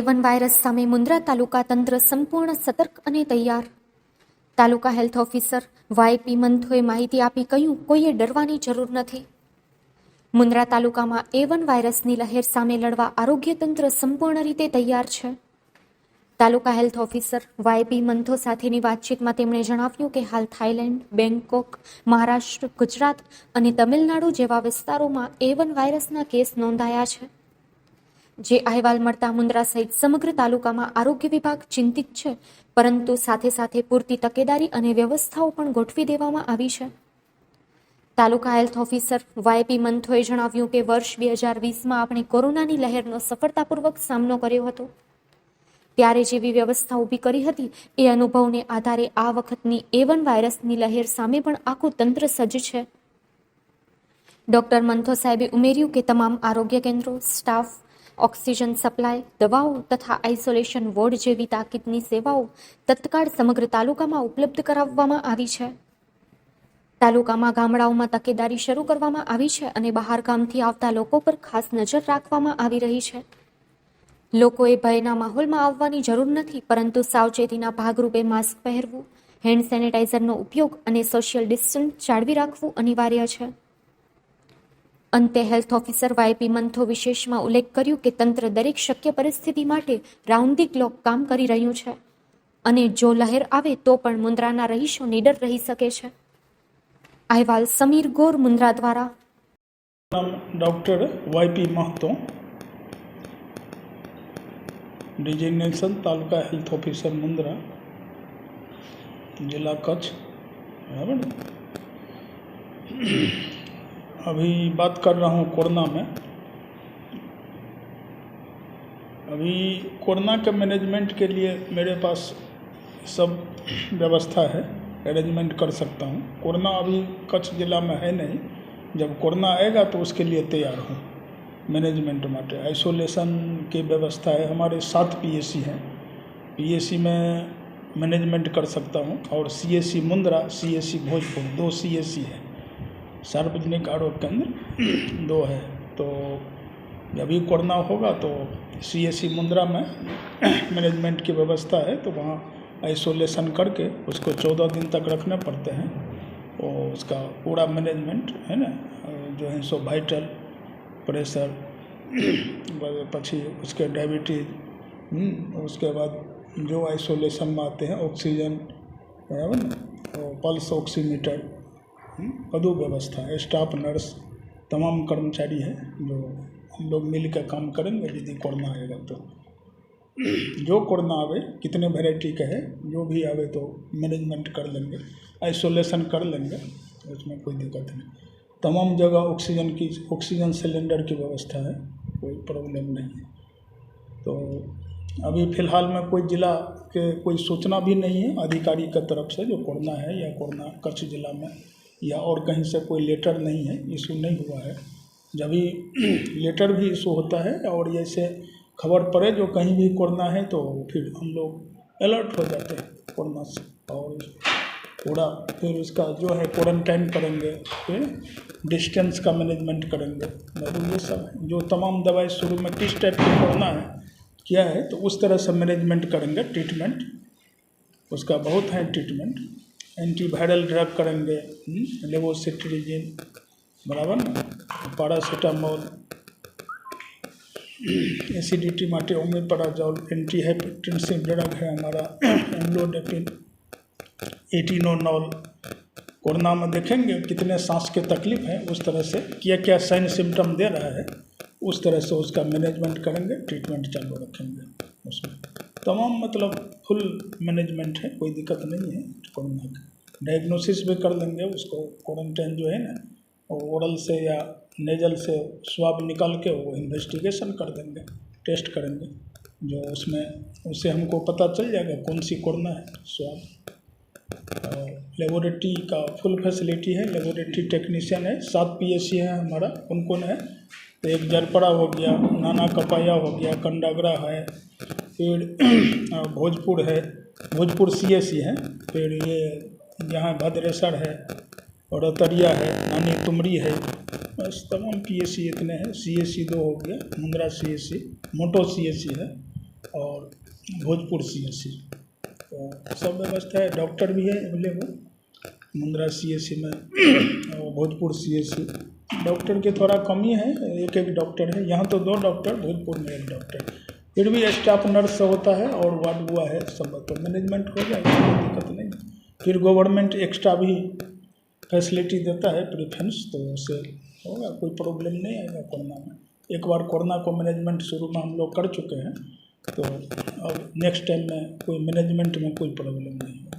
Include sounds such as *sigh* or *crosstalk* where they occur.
એ one virus સામે મુન્દ્રા તાલુકા તંત્ર સંપૂર્ણ સતર્ક અને તૈયાર. Taluka health officer Y P મંથોએ માહિતી આપી કહ્યું, કોઈએ ડરવાની જરૂર નથી. મુન્દ્રા તાલુકામાં એ વન વાયરસની લહેર સામે લડવા આરોગ્ય તંત્ર સંપૂર્ણ રીતે તૈયાર છે. Taluka health officer Y P Mantho સાથેની વાતચીતમાં તેમણે જણાવ્યું કે હાલ થાઇલેન્ડ બેંકોક મહારાષ્ટ્ર, ગુજરાત અને તમિલનાડુ જેવા વિસ્તારોમાં એ વન વાયરસના કેસ નોંધાયા છે. જે અહેવાલ મળતા મુન્દ્રા સહિત સમગ્ર તાલુકામાં આરોગ્ય વિભાગ ચિંતિત છે, પરંતુ સાથે સાથે પૂરતી તકેદારી અને વ્યવસ્થાઓ પણ ગોઠવી દેવામાં આવી છે. Taluka health officer Y P મંથોએ જણાવ્યું કે વર્ષ બે હજાર વીસમાં આપણે કોરોનાની લહેરનો સફળતાપૂર્વક સામનો કર્યો હતો. ત્યારે જેવી વ્યવસ્થા ઊભી કરી હતી, એ અનુભવને આધારે આ વખતની એવન વાયરસની લહેર સામે પણ આખું તંત્ર સજ્જ છે. ડોક્ટર મંથો સાહેબે ઉમેર્યું કે તમામ આરોગ્ય કેન્દ્રો, સ્ટાફ ઓક્સિજન સપ્લાય, દવાઓ તથા આઇસોલેશન વોર્ડ જેવી તાકીદની સેવાઓ તત્કાળ સમગ્ર તાલુકામાં ઉપલબ્ધ કરાવવામાં આવી છે. તાલુકામાં ગામડાઓમાં તકેદારી શરૂ કરવામાં આવી છે અને બહાર ગામથી આવતા લોકો પર ખાસ નજર રાખવામાં આવી રહી છે. લોકોએ ભયના માહોલમાં આવવાની જરૂર નથી, પરંતુ સાવચેતીના ભાગરૂપે માસ્ક પહેરવું, હેન્ડ સેનિટાઈઝરનો ઉપયોગ અને સોશિયલ ડિસ્ટન્સ જાળવી રાખવું અનિવાર્ય છે. અંતે health officer Y P Mantho વિશેષમાં ઉલ્લેખ કર્યો કે તંત્ર દરેક શક્ય પરિસ્થિતિ માટે રાઉન્ડ ધી ક્લોક કામ કરી રહ્યું છે. અને જો લહેર આવે તો પણ મુન્દ્રાના રહીશો નીડર રહી શકે છે. અહેવાલ સમીર ગોર મુન્દ્રા દ્વારા. નામ doctor Y P Mahato. Designation taluka health officer Mundra. જિલ્લા કચ્છ. બરાબર अभी बात कर रहा हूँ कोरोना में। अभी कोरोना के मैनेजमेंट के लिए मेरे पास सब व्यवस्था है अरेंजमेंट कर सकता हूँ। कोरोना अभी कच्छ जिला में है नहीं। जब कोरोना आएगा तो उसके लिए तैयार हूँ मैनेजमेंट माटे आइसोलेशन की व्यवस्था है। हमारे सात पीएसी हैं। पीएसी में मैनेजमेंट कर सकता हूँ। और सीएससी मुंद्रा सीएससी भोजपुर, दो सीएससी है। सार्वजनिक आरोग्य केंद्र दो है। तो जब भी कोरोना होगा तो सीएससी मुंद्रा में मैनेजमेंट की व्यवस्था है तो वहाँ आइसोलेशन करके उसको चौदह दिन तक रखने पड़ते हैं। और उसका पूरा मैनेजमेंट है ना जो है सो वाइटल प्रेशर पक्षी उसके डायबिटीज़ हम्म, उसके बाद जो आइसोलेशन में आते हैं ऑक्सीजन बराबर ना पल्स ऑक्सीमीटर हम्म, व्यवस्था स्टाफ नर्स तमाम कर्मचारी है जो हम लोग मिल कर काम करेंगे यदि कोरोना आएगा तो। जो कोरोना आवे कितने वेराइटी का है जो भी आवे तो मैनेजमेंट कर लेंगे आइसोलेशन कर लेंगे उसमें कोई दिक्कत नहीं। तमाम जगह ऑक्सीजन की ऑक्सीजन सिलेंडर की व्यवस्था है कोई प्रॉब्लम नहीं है। तो अभी फ़िलहाल में कोई ज़िला के कोई सूचना भी नहीं है अधिकारी की तरफ़ से जो कोरोना है या कोरोना कच्छ ज़िला में या और कहीं से कोई लेटर नहीं है इशू नहीं हुआ है। जब भी *clears throat* लेटर भी इशू होता है और जैसे खबर पड़े जो कहीं भी कोरोना है तो फिर हम लोग अलर्ट हो जाते हैं कोरोना से। और पूरा फिर उसका जो है क्वारंटाइन करेंगे, फिर डिस्टेंस का मैनेजमेंट करेंगे। मतलब ये सब जो तमाम दवाई शुरू में किस टाइप की कोरोना है, क्या है तो उस तरह से मैनेजमेंट करेंगे ट्रीटमेंट उसका बहुत है ट्रीटमेंट एंटीवायरल ड्रग करेंगे। लेवोसिट्रिजिन बराबर ना? पैरासीटामोल, एसिडिटी माटे, ओमेपराजोल एंटी हाइपरटेंसिव ड्रग है हमारा। एम्लोडेपिन, एटीनोनॉल। कोरोना में देखेंगे कितने सांस के तकलीफ़ है, उस तरह से क्या क्या साइन सिम्टम दे रहा है, उस तरह से उसका मैनेजमेंट करेंगे, ट्रीटमेंट चालू रखेंगे उसमें। तमाम मतलब फुल मैनेजमेंट है, कोई दिक्कत नहीं है, कोरोना का। डायग्नोसिस भी कर लेंगे, उसको क्वारंटाइन जो है ना ओरल से या नेजल से स्वाब निकाल के वो इन्वेस्टिगेशन कर देंगे टेस्ट करेंगे। जो उसमें, उससे हमको पता चल जाएगा कौन सी कोरोना है स्वाब और लेबोरेटरी का फुल फैसिलिटी है लेबोरेटरी टेक्नीशियन है, सात पीएससी है हमारा कौन कौन है? तो एक जरपड़ा हो गया, नाना कपाया हो गया, कंडागरा है फिर *clears throat* भोजपुर है, भोजपुर सीएससी है फिर ये यहाँ भद्रेसर है, और अतरिया है, नानी तुमरी है, बस तमाम पीएससी इतने हैं सीएससी दो हो गया, मुंद्रा सीएससी मोटो सीएससी है, और भोजपुर सी एस सी तो सब व्यवस्था है, डॉक्टर भी है available Mundra C S C में, *clears throat* और Bhojpur C S C doctor की थोड़ा कमी है, एक एक डॉक्टर है, यहाँ तो दो डॉक्टर, भोजपुर में एक डॉक्टर। फिर भी स्टाफ नर्स होता है और वार्ड हुआ है, सब तो मैनेजमेंट हो जाएगा कोई दिक्कत नहीं। फिर गवर्नमेंट एक्स्ट्रा भी फैसिलिटी देता है प्रिफरेंस तो उससे होगा, कोई प्रॉब्लम नहीं आएगा कोरोना में। एक बार कोरोना को मैनेजमेंट शुरू में हम लोग कर चुके हैं तो अब नेक्स्ट टाइम में कोई मैनेजमेंट में कोई प्रॉब्लम नहीं होगा